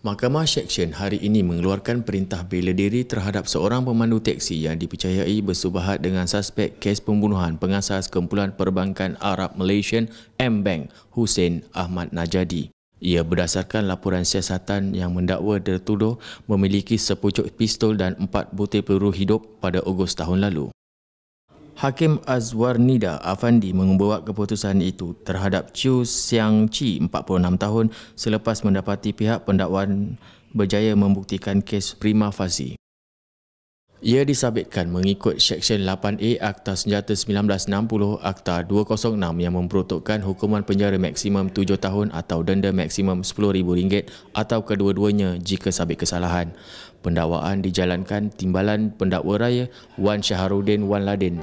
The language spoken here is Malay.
Mahkamah Seksyen hari ini mengeluarkan perintah bela diri terhadap seorang pemandu teksi yang dipercayai bersubahat dengan suspek kes pembunuhan pengasas kumpulan perbankan Arab Malaysian M-Bank Hussein Ahmad Najadi. Ia berdasarkan laporan siasatan yang mendakwa tertuduh memiliki sepucuk pistol dan empat butir peluru hidup pada Ogos tahun lalu. Hakim Azwar Nida Afandi membuat keputusan itu terhadap Chiu Siang Chi, 46 tahun selepas mendapati pihak pendakwaan berjaya membuktikan kes prima facie. Ia disabitkan mengikut Seksyen 8A Akta Senjata 1960 Akta 206 yang memperuntukkan hukuman penjara maksimum 7 tahun atau denda maksimum RM10,000 atau kedua-duanya jika sabit kesalahan. Pendakwaan dijalankan Timbalan Pendakwa Raya Wan Syaharuddin Wan Ladin